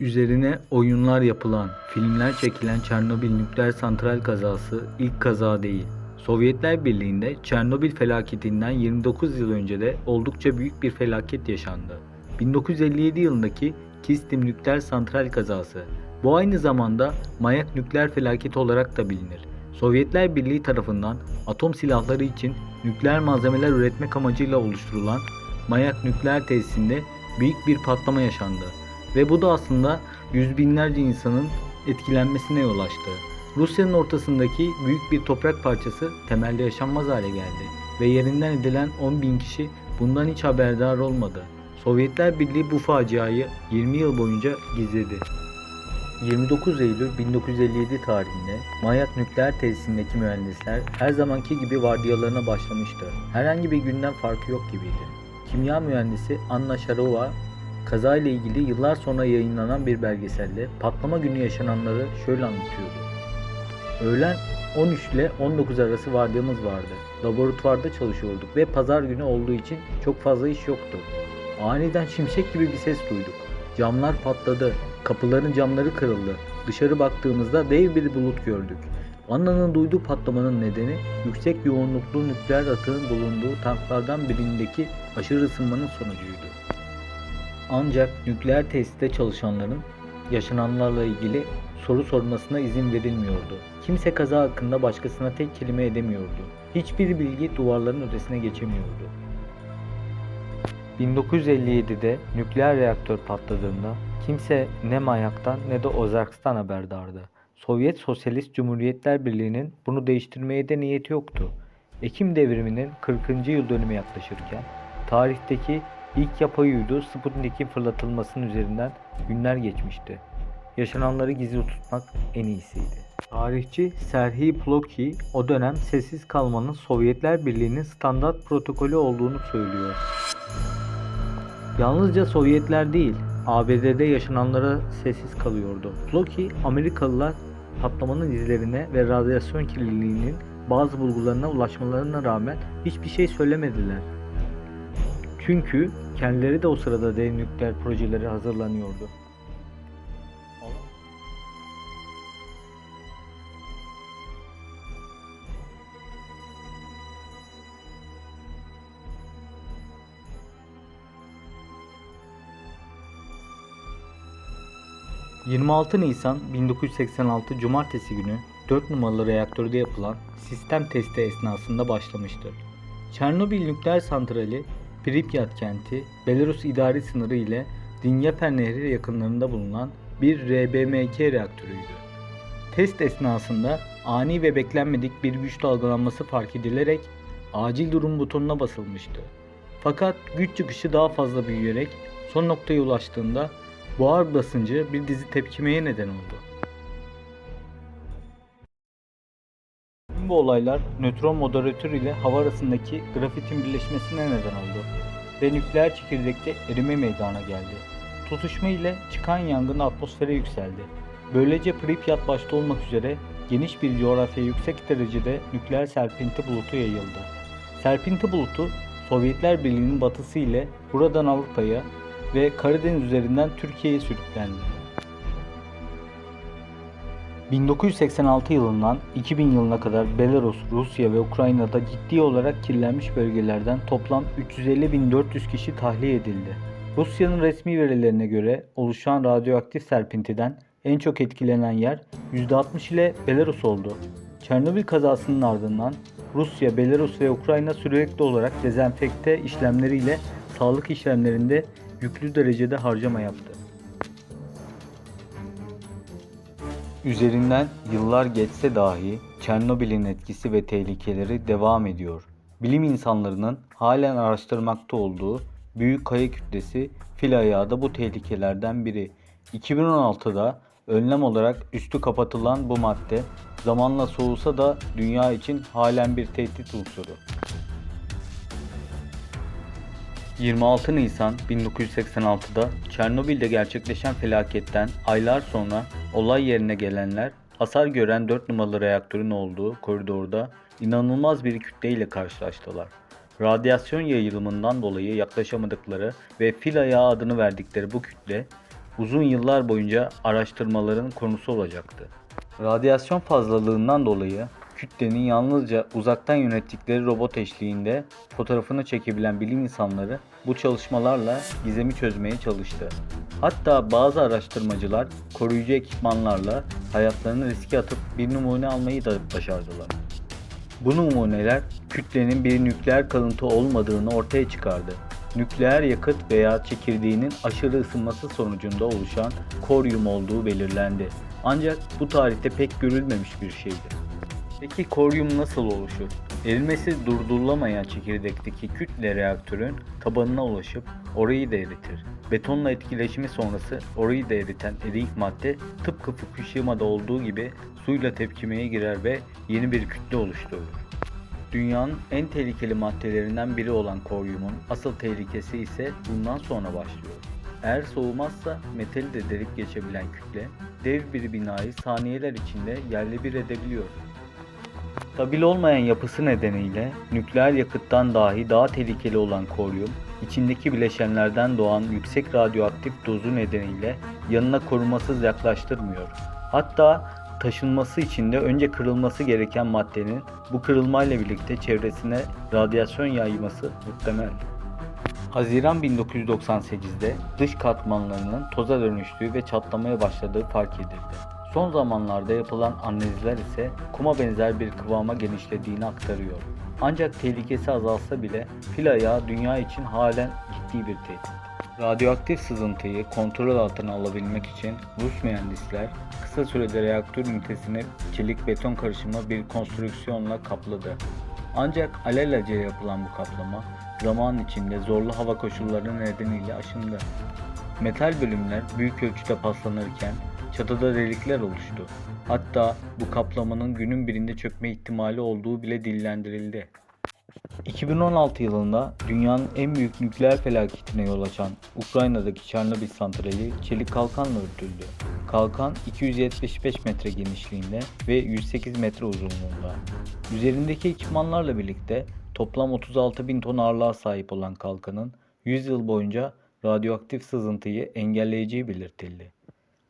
Üzerine oyunlar yapılan, filmler çekilen Çernobil nükleer santral kazası ilk kaza değil. Sovyetler Birliği'nde Çernobil felaketinden 29 yıl önce de oldukça büyük bir felaket yaşandı. 1957 yılındaki Kistim nükleer santral kazası. Bu aynı zamanda Mayak nükleer felaketi olarak da bilinir. Sovyetler Birliği tarafından atom silahları için nükleer malzemeler üretmek amacıyla oluşturulan Mayak nükleer tesisinde büyük bir patlama yaşandı. Ve bu da aslında yüz binlerce insanın etkilenmesine yol açtı. Rusya'nın ortasındaki büyük bir toprak parçası temelde yaşanmaz hale geldi ve yerinden edilen 10 bin kişi bundan hiç haberdar olmadı. Sovyetler Birliği bu faciayı 20 yıl boyunca gizledi. 29 Eylül 1957 tarihinde Mayak nükleer tesisindeki mühendisler her zamanki gibi vardiyalarına başlamıştı. Herhangi bir günden farkı yok gibiydi. Kimya mühendisi Anna Sharova kazayla ilgili yıllar sonra yayınlanan bir belgeselde patlama günü yaşananları şöyle anlatıyordu. Öğlen 13 ile 19 arası vardiyamız vardı. Laboratuvarda çalışıyorduk ve pazar günü olduğu için çok fazla iş yoktu. Aniden şimşek gibi bir ses duyduk. Camlar patladı, kapıların camları kırıldı. Dışarı baktığımızda dev bir bulut gördük. Anna'nın duyduğu patlamanın nedeni yüksek yoğunluklu nükleer atığın bulunduğu tanklardan birindeki aşırı ısınmanın sonucuydu. Ancak nükleer tesiste çalışanların yaşananlarla ilgili soru sormasına izin verilmiyordu. Kimse kaza hakkında başkasına tek kelime edemiyordu. Hiçbir bilgi duvarların ötesine geçemiyordu. 1957'de nükleer reaktör patladığında kimse ne Mayak'tan ne de Ozarks'tan haberdardı. Sovyet Sosyalist Cumhuriyetler Birliği'nin bunu değiştirmeye de niyeti yoktu. Ekim devriminin 40. yıl dönümü yaklaşırken tarihteki ilk yapay uydu Sputnik'in fırlatılmasının üzerinden günler geçmişti. Yaşananları gizli tutmak en iyisiydi. Tarihçi Serhiy Plokhy o dönem sessiz kalmanın Sovyetler Birliği'nin standart protokolü olduğunu söylüyor. Yalnızca Sovyetler değil, ABD'de yaşananlara sessiz kalıyordu. Plokhy, Amerikalılar patlamanın izlerine ve radyasyon kirliliğinin bazı bulgularına ulaşmalarına rağmen hiçbir şey söylemediler. Çünkü kendileri de o sırada dev nükleer projeleri hazırlanıyordu. 26 Nisan 1986 Cumartesi günü 4 numaralı reaktörde yapılan sistem testi esnasında başlamıştır. Çernobil nükleer santrali Pripyat kenti Belarus idari sınırı ile Dnyeper Nehri yakınlarında bulunan bir RBMK reaktörüydü. Test esnasında ani ve beklenmedik bir güç dalgalanması fark edilerek acil durum butonuna basılmıştı. Fakat güç çıkışı daha fazla büyüyerek son noktaya ulaştığında buhar basıncı bir dizi tepkimeye neden oldu. Bu olaylar nötron moderatör ile hava arasındaki grafitin birleşmesine neden oldu ve nükleer çekirdekte erime meydana geldi. Tutuşma ile çıkan yangın atmosfere yükseldi. Böylece Pripyat başta olmak üzere geniş bir coğrafyaya yüksek derecede nükleer serpinti bulutu yayıldı. Serpinti bulutu Sovyetler Birliği'nin batısı ile buradan Avrupa'ya ve Karadeniz üzerinden Türkiye'ye sürüklendi. 1986 yılından 2000 yılına kadar Belarus, Rusya ve Ukrayna'da ciddi olarak kirlenmiş bölgelerden toplam 350.400 kişi tahliye edildi. Rusya'nın resmi verilerine göre oluşan radyoaktif serpintiden en çok etkilenen yer %60 ile Belarus oldu. Çernobil kazasının ardından Rusya, Belarus ve Ukrayna sürekli olarak dezenfekte işlemleriyle sağlık işlemlerinde yüklü derecede harcama yaptı. Üzerinden yıllar geçse dahi Çernobil'in etkisi ve tehlikeleri devam ediyor. Bilim insanlarının halen araştırmakta olduğu büyük kaya kütlesi fil ayağı da bu tehlikelerden biri. 2016'da önlem olarak üstü kapatılan bu madde zamanla soğusa da dünya için halen bir tehdit unsuru. 26 Nisan 1986'da Çernobil'de gerçekleşen felaketten aylar sonra olay yerine gelenler hasar gören 4 numaralı reaktörün olduğu koridorda inanılmaz bir kütleyle karşılaştılar. Radyasyon yayılımından dolayı yaklaşamadıkları ve fil ayağı adını verdikleri bu kütle uzun yıllar boyunca araştırmaların konusu olacaktı. Radyasyon fazlalığından dolayı kütlenin yalnızca uzaktan yönettikleri robot eşliğinde fotoğrafını çekebilen bilim insanları bu çalışmalarla gizemi çözmeye çalıştı. Hatta bazı araştırmacılar koruyucu ekipmanlarla hayatlarını riske atıp bir numune almayı da başardılar. Bu numuneler kütlenin bir nükleer kalıntı olmadığını ortaya çıkardı. Nükleer yakıt veya çekirdeğinin aşırı ısınması sonucunda oluşan koryum olduğu belirlendi. Ancak bu tarihte pek görülmemiş bir şeydi. Peki koryum nasıl oluşur? Erimesi durdurulamayan çekirdekteki kütle reaktörün tabanına ulaşıp orayı da eritir. Betonla etkileşimi sonrası orayı da eriten eriyik madde tıpkı Fukushima'da olduğu gibi suyla tepkimeye girer ve yeni bir kütle oluşturur. Dünyanın en tehlikeli maddelerinden biri olan koryumun asıl tehlikesi ise bundan sonra başlıyor. Eğer soğumazsa metali de delip geçebilen kütle dev bir binayı saniyeler içinde yerle bir edebiliyor. Stabil olmayan yapısı nedeniyle nükleer yakıttan dahi daha tehlikeli olan koryum, içindeki bileşenlerden doğan yüksek radyoaktif dozu nedeniyle yanına korumasız yaklaştırmıyor. Hatta taşınması için de önce kırılması gereken maddenin bu kırılmayla birlikte çevresine radyasyon yayması muhtemel. Haziran 1998'de dış katmanlarının toza dönüştüğü ve çatlamaya başladığı fark edildi. Son zamanlarda yapılan analizler ise kuma benzer bir kıvama genişlediğini aktarıyor. Ancak tehlikesi azalsa bile fil ayağı dünya için halen ciddi bir tehdit. Radyoaktif sızıntıyı kontrol altına alabilmek için Rus mühendisler kısa sürede reaktör ünitesini çelik beton karışımı bir konstrüksiyonla kapladı. Ancak alelacele yapılan bu kaplama zaman içinde zorlu hava koşulları nedeniyle aşındı. Metal bölümler büyük ölçüde paslanırken çatıda delikler oluştu. Hatta bu kaplamanın günün birinde çökme ihtimali olduğu bile dillendirildi. 2016 yılında dünyanın en büyük nükleer felaketine yol açan Ukrayna'daki Çernobil santrali çelik kalkanla örtüldü. Kalkan 275 metre genişliğinde ve 108 metre uzunluğunda. Üzerindeki ekipmanlarla birlikte toplam 36 bin ton ağırlığa sahip olan kalkanın 100 yıl boyunca radyoaktif sızıntıyı engelleyeceği belirtildi.